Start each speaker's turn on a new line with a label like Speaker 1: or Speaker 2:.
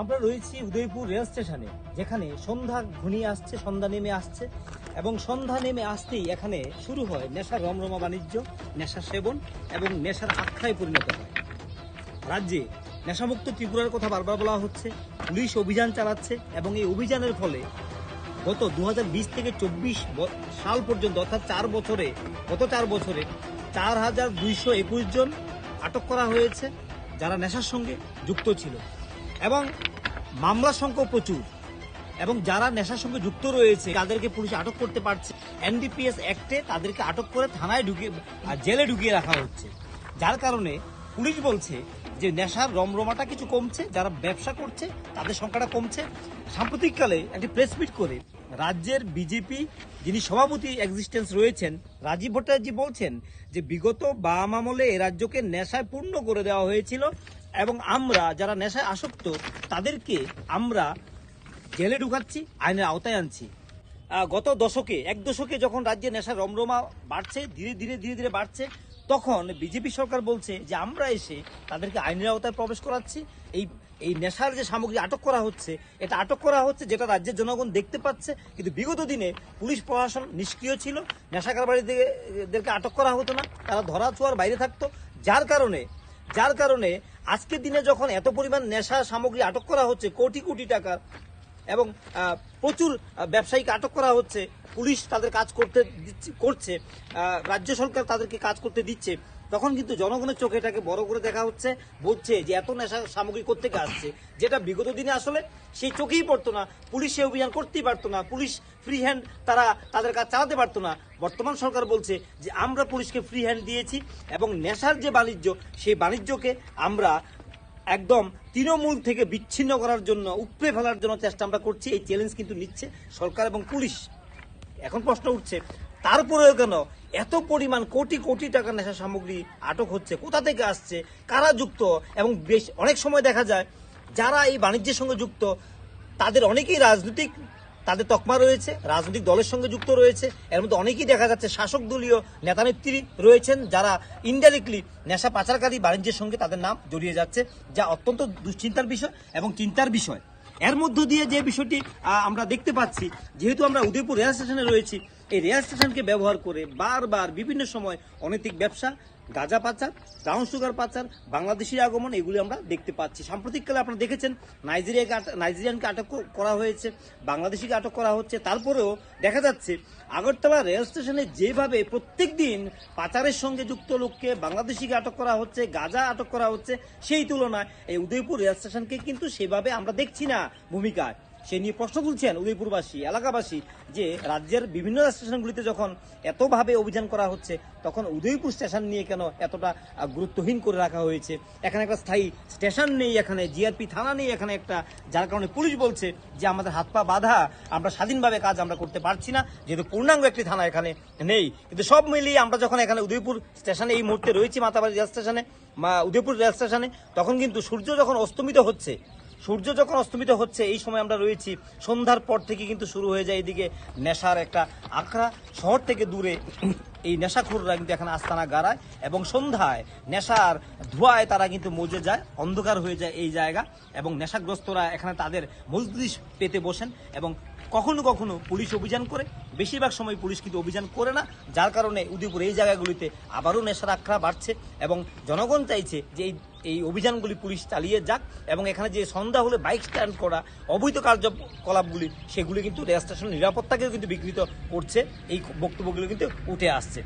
Speaker 1: আমরা রয়েছি উদয়পুর রেল স্টেশনে, যেখানে সন্ধ্যা ঘনিয়ে আসছে, সন্ধ্যা নেমে আসছে এবং সন্ধ্যা নেমে আসতেই এখানে শুরু হয় নেশার রমরমা বাণিজ্য নেশা সেবন এবং নেশার আখ্যায় পরিণত হয়। রাজ্যে নেশামুক্ত ত্রিপুরার কথা বারবার বলা হচ্ছে, পুলিশ অভিযান চালাচ্ছে এবং এই অভিযানের ফলে গত দু হাজার বিশ থেকে চব্বিশ সাল পর্যন্ত অর্থাৎ চার বছরে, গত চার বছরে চার হাজার দুইশো একুশ জন আটক করা হয়েছে যারা নেশার সঙ্গে যুক্ত ছিল। এবং মামলার সংখ্যা প্রচুর। এবং যারা নেশার সঙ্গে যুক্ত রয়েছে, তাদেরকে পুলিশ আটক করতে পারছে। এনডিপিএস অ্যাক্টে তাদেরকে আটক করে থানায় ঢুকিয়ে জেলে ঢুকিয়ে রাখা হচ্ছে। যার কারণে পুলিশ বলছে যে নেশার রমরমাটা কিছু কমছে, যারা ব্যবসা করছে তাদের সংখ্যাটা কমছে। সাম্প্রতিককালে একটি প্রেস মিট করে রাজ্যের বিজেপি যিনি সভাপতি এক্সিস্টেন্স রয়েছেন, রাজীব ভট্টাচার্য বলছেন যে বিগত বাম আমলে এ রাজ্যকে নেশায় পূর্ণ করে দেওয়া হয়েছিল। এবং আমরা যারা নেশায় আসক্ত, তাদেরকে আমরা জেলে ঢুকাচ্ছি, আইনের আওতায় আনছি। গত দশকে, এক দশকে যখন রাজ্যে নেশার রমরমা বাড়ছে, ধীরে ধীরে ধীরে ধীরে বাড়ছে, তখন বিজেপি সরকার বলছে যে আমরা এসে তাদেরকে আইনের আওতায় প্রবেশ করাচ্ছি। এই এই নেশার যে সামগ্রী আটক করা হচ্ছে, এটা আটক করা হচ্ছে যেটা রাজ্যের জনগণ দেখতে পাচ্ছে। কিন্তু বিগত দিনে পুলিশ প্রশাসন নিষ্ক্রিয় ছিল নেশা কারবারিদেরকে আটক করা হতো না, তারা ধরা ছোঁয়ার বাইরে থাকতো। যার কারণে যার কারণে আজকের দিনে যখন এত পরিমাণ নেশা সামগ্রী আটক করা হচ্ছে, কোটি কোটি টাকা, এবং প্রচুর ব্যবসায়ীকে আটক করা হচ্ছে, পুলিশ তাদের কাজ করতে করছে রাজ্য সরকার তাদেরকে কাজ করতে দিচ্ছে তখন কিন্তু জনগণের চোখে এটাকে বড় করে দেখা হচ্ছে বলছে যে এত নেশা সামগ্রী কোথেকে আসছে। যেটা বিগত দিনে আসলে সেই চোখেই পড়তো না। পুলিশ অভিযান করতেই পারতো না। পুলিশ ফ্রি হ্যান্ড তারা তাদের কাজ চালাতে পারতো না। বর্তমান সরকার বলছে যে আমরা পুলিশকে ফ্রি হ্যান্ড দিয়েছি এবং নেশার যে বাণিজ্য, সেই বাণিজ্যকে আমরা একদম তৃণমূল থেকে বিচ্ছিন্ন করার জন্য, উপড়ে ফেলার জন্য চেষ্টা আমরা করছি। এই চ্যালেঞ্জ কিন্তু নিচ্ছে সরকার এবং পুলিশ। এখন প্রশ্ন উঠছে তারপরেও কেন? এত পরিমাণ কোটি কোটি টাকা নেশা সামগ্রী আটক হচ্ছে, কোথা থেকে আসছে, কারা যুক্ত? এবং বেশ অনেক সময় দেখা যায়, যারা এই বাণিজ্যের সঙ্গে যুক্ত, তাদের অনেকেই রাজনৈতিক, তাদের তকমা রয়েছে, রাজনৈতিক দলের সঙ্গে যুক্ত রয়েছে, এর মধ্যে অনেকেই দেখা যাচ্ছে শাসক দলীয় নেতানেত্রী রয়েছেন, যারা ইনডাইরেক্টলি নেশা পাচারকারী বাণিজ্যের সঙ্গে তাদের নাম জড়িয়ে যাচ্ছে, যা অত্যন্ত দুশ্চিন্তার বিষয় এবং চিন্তার বিষয়। এর মধ্য দিয়ে যে বিষয়টি আমরা দেখতে পাচ্ছি, যেহেতু আমরা উদয়পুর রেল স্টেশনে রয়েছি, এই রেল স্টেশনকে ব্যবহার করে বারবার বিভিন্ন সময় অনৈতিক ব্যবসা গাঁজা পাচার, ব্রাউন সুগার পাচার, বাংলাদেশি আগমন, এগুলি আমরা দেখতে পাচ্ছি। সাম্প্রতিককালে আপনারা দেখেছেন, নাইজেরিয়াকে নাইজেরিয়ানকে আটক করা হয়েছে, বাংলাদেশিকে আটক করা হচ্ছে। তারপরেও দেখা যাচ্ছে, আগরতলা রেল স্টেশনে যেভাবে প্রত্যেক দিন পাচারের সঙ্গে যুক্ত লোককে বাংলাদেশিকে আটক করা হচ্ছে, গাঁজা আটক করা হচ্ছে, সেই তুলনায় এই উদয়পুর রেল স্টেশনকে কিন্তু সেভাবে আমরা দেখছি না ভূমিকায়। সে নিয়ে প্রশ্ন তুলছেন উদয়পুরবাসী, এলাকাবাসী, যে রাজ্যের বিভিন্ন স্টেশনগুলিতে যখন এতভাবে অভিযান করা হচ্ছে, তখন উদয়পুর স্টেশন নিয়ে কেন এতটা গুরুত্বহীন করে রাখা হয়েছে? এখানে একটা স্থায়ী স্টেশন নেই, এখানে জিআরপি থানা নেই, এখানে একটা, যার কারণে পুলিশ বলছে যে আমাদের হাত পা বাধা, আমরা স্বাধীনভাবে কাজ আমরা করতে পারছি না, যেহেতু পূর্ণাঙ্গ একটি থানা এখানে নেই। কিন্তু সব মিলিয়ে আমরা যখন এখানে উদয়পুর স্টেশনে, এই মুহূর্তে রয়েছি মাতাবাড়ি রেল স্টেশনে উদয়পুর রেল স্টেশনে, তখন কিন্তু সূর্য যখন অস্তমিত হচ্ছে সূর্য যখন অস্তমিত হচ্ছে, এই সময় আমরা রয়েছি। সন্ধ্যার পর থেকে কিন্তু শুরু হয়ে যায় এদিকে নেশার একটা আখড়া। শহর থেকে দূরে এই নেশাখোররা কিন্তু এখানে আস্তানা গাড়ায় এবং সন্ধ্যায় নেশার ধোঁয়ায় তারা কিন্তু মজে যায়, অন্ধকার হয়ে যায় এই জায়গা এবং নেশাগ্রস্তরা এখানে তাদের মজলিস পেতে বসেন এবং কখনো কখনো পুলিশ অভিযান করে। বেশিরভাগ সময় পুলিশ কিন্তু অভিযান করে না, যার কারণে উদয়পুর এই জায়গাগুলিতে আবারও নেশার আখড়া বাড়ছে এবং জনগণ চাইছে যে এই এই অভিযানগুলি পুলিশ চালিয়ে যাক এবং এখানে যে সন্ধ্যা হলে বাইক স্ট্যান্ড করা, অবৈধ কার্যকলাপগুলি সেগুলি কিন্তু রেল নিরাপত্তাকেও কিন্তু বিকৃত করছে। এই বক্তব্যগুলো কিন্তু উঠে আসছে।